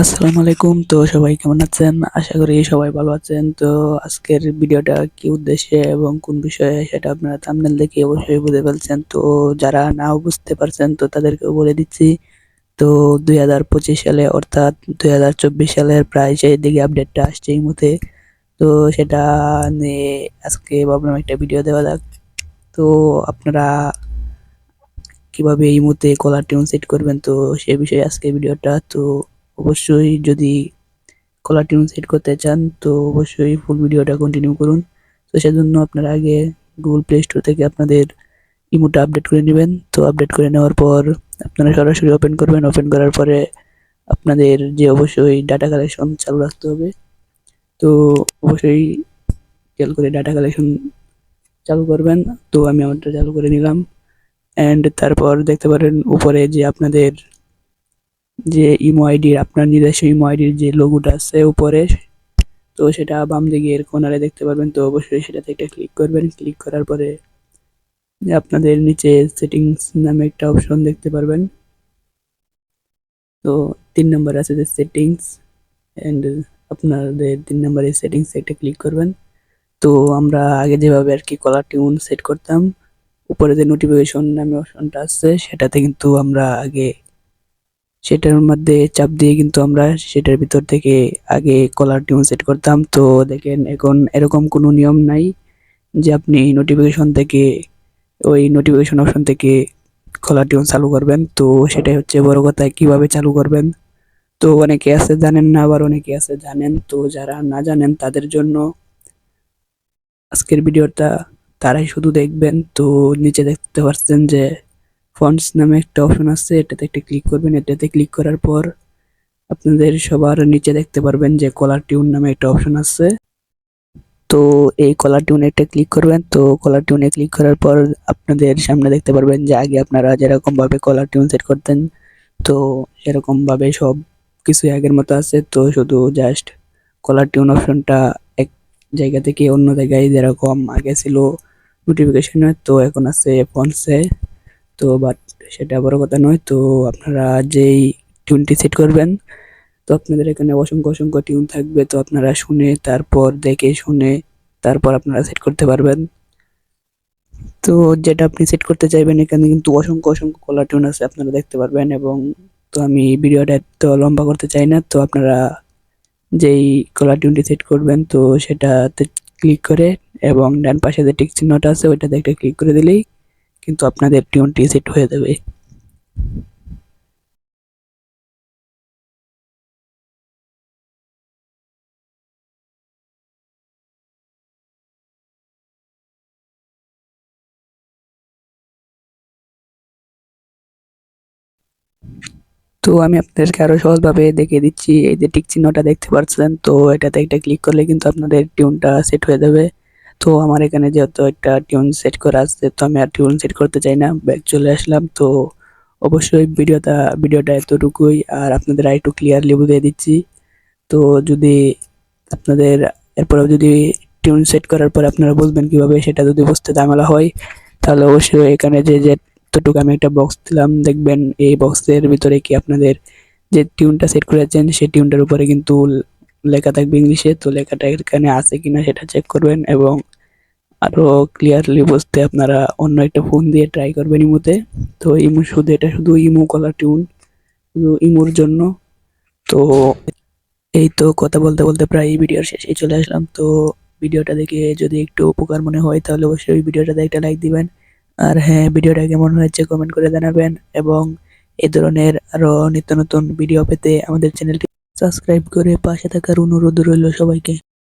আসসালামু আলাইকুম। তো সবাই কেমন আছেন? আশা করি সবাই ভালো আছেন। তো আজকের ভিডিওটা কি উদ্দেশ্যে এবং কোন বিষয়ে সেটা আপনারা থামনেল দেখে অবশ্যই বুঝে ফেলছেন। তো যারা নাও বুঝতে পারছেন, তো তাদেরকেও বলে দিচ্ছি। তো দুই হাজার পঁচিশ সালে অর্থাৎ দুই হাজার চব্বিশ সালের প্রায় সেই দিকে আপডেটটা আসছে এই মুহূর্তে। তো সেটা নিয়ে আজকে ভাবলাম একটা ভিডিও দেওয়া যাক। তো আপনারা কীভাবে এই মুহূর্তে কলার টিউন সেট করবেন? তো সে বিষয়ে আজকে ভিডিওটা তো অবশ্যই যদি কলার টিউন সেট করতে চান, তো অবশ্যই ফুল ভিডিওটা কন্টিনিউ করুন। তো সেজন্য আপনারা আগে গুগল প্লে স্টোর থেকে আপনাদের ইমোটা আপডেট করে নেবেন। তো আপডেট করে নেওয়ার পর আপনারা সরাসরি ওপেন করবেন। ওপেন করার পরে আপনাদের যে অবশ্যই ডাটা কালেকশন চালু রাখতে হবে। তো অবশ্যই খেয়াল করে ডাটা কালেকশন চালু করবেন। তো আমি আমারটা চালু করে নিলাম। অ্যান্ড তারপর দেখতে পারেন উপরে যে আপনাদের যে ইমো আইডির আপনার নিজস্ব ইমো আইডির যে লোগোটা আছে উপরে, তো সেটা বাম দিকে এর কোনারে দেখতে পারবেন, তো অবশ্যই সেটাতে একটা ক্লিক করবেন। ক্লিক করার পরে আপনাদের নিচে সেটিংস নামে একটা অপশন দেখতে পারবেন। তো তিন নম্বর আছে যে সেটিংস অ্যান্ড আপনাদের তিন নম্বরের সেটিংস একটা ক্লিক করবেন। তো আমরা আগে যেভাবে আর কি কলার টিউন সেট করতাম, উপরে যে নোটিফিকেশন নামে অপশনটা আছে, সেটাতে কিন্তু আমরা আগে সেটার মধ্যে চাপ দিয়ে কিন্তু আমরা সেটার ভিতর থেকে আগে কলার টিউন সেট করতাম। তো দেখেন এখন এরকম কোনো নিয়ম নাই যে আপনি নোটিফিকেশন থেকে, ওই নোটিফিকেশন অপশন থেকে কলার টিউন চালু করবেন। তো সেটাই হচ্ছে বড় কথা, কীভাবে চালু করবেন? তো অনেকে আছে জানেন না, আবার অনেকে আছে জানেন। তো যারা না জানেন তাদের জন্য আজকের ভিডিওটা তারাই শুধু দেখবেন। তো নিচে দেখতে পাচ্ছেন যে ফন্টস নামে একটা অপশন আছে, এটাতে একটা ক্লিক করবেন, এটাতে ক্লিক করার পর আপনাদের সবার নিচে দেখতে পারবেন যে কলার টিউন নামে একটা অপশন আছে। তো এই কলার টিউনে একটা ক্লিক করবেন, তো কলার টিউনে ক্লিক করার পর আপনাদের সামনে দেখতে পারবেন যে আগে আপনারা যেরকম ভাবে কলার টিউন সেট করতেন, তো সেরকম ভাবে সব কিছু আগের মতো আছে, তো শুধু জাস্ট কলার টিউন অপশনটা এক জায়গা থেকে অন্য জায়গায় যেরকম আগে ছিল নোটিফিকেশনে তো এখন আছে ফোনসে তো বাট সেটা বড় কথা নয়। তো আপনারা যেই টিউনটি সেট করবেন, তো আপনাদের এখানে অসংখ্য অসংখ্য টিউন থাকবে। তো আপনারা শুনে, তারপর দেখে শুনে, তারপর আপনারা সেট করতে পারবেন। তো যেটা আপনি সেট করতে চাইবেন, এখানে কিন্তু অসংখ্য অসংখ্য কলার টিউন আছে, আপনারা দেখতে পারবেন। এবং তো আমি ভিডিওটা এত লম্বা করতে চাই না। তো আপনারা যেই কলার টিউনটি সেট করবেন, তো সেটাতে ক্লিক করে, এবং ডান পাশে যে টিক চিহ্নটা আছে, ওইটাতে একটা ক্লিক করে দিলেই কিন্তু আপনাদের টিউনটি সেট হয়ে যাবে। তো আমি আপনাদেরকে আরও সহজভাবে দেখিয়ে দিচ্ছি। এই যে টিক চিহ্নটা দেখতে পাচ্ছেন, তো এটাতে একটা ক্লিক করলে কিন্তু আপনাদের টিউনটা সেট হয়ে যাবে। তো আমার এখানে যেহেতু একটা টিউন সেট করা আছে, তো আমি আর টিউন সেট করতে চাই না ব্যাক চলে আসলাম। তো অবশ্যই ভিডিওটা ভিডিওটা এতটুকুই, আর আপনাদের আর একটু ক্লিয়ারলি বুঝিয়ে দিচ্ছি। তো যদি আপনাদের, এরপরেও যদি টিউন সেট করার পর আপনারা বুঝবেন কীভাবে সেটা যদি বুঝতে ঝামেলা হয়, তাহলে অবশ্যই এখানে যে যে এতটুকু আমি একটা বক্স দিলাম, দেখবেন এই বক্সের ভিতরে কি আপনাদের যে টিউনটা সেট করেছেন, সেই টিউনটার উপরে কিন্তু লেখা থাকবে ইংলিশে। তো লেখাটা এখানে আছে কিনা সেটা চেক করবেন এবং আরও ক্লিয়ারলি বুঝতে আপনারা অন্য একটা ফোন দিয়ে ট্রাই করবেন ইমোতে। তো ইমো শুধু এটা শুধু ইমো কলার টিউন শুধু ইমোর জন্য। তো এই তো কথা বলতে বলতে প্রায় এই ভিডিওর শেষে চলে আসলাম। তো ভিডিওটা দেখে যদি একটু উপকার মনে হয় তাহলে অবশ্যই ওই ভিডিওটাতে একটা লাইক দিবেন। আর হ্যাঁ ভিডিওটা কেমন হয়েছে কমেন্ট করে জানাবেন। এবং এ ধরনের আরও নিত্য নতুন ভিডিও পেতে আমাদের চ্যানেলটি সাবস্ক্রাইব করে পাশে থাকার অনুরোধ রইল সবাইকে।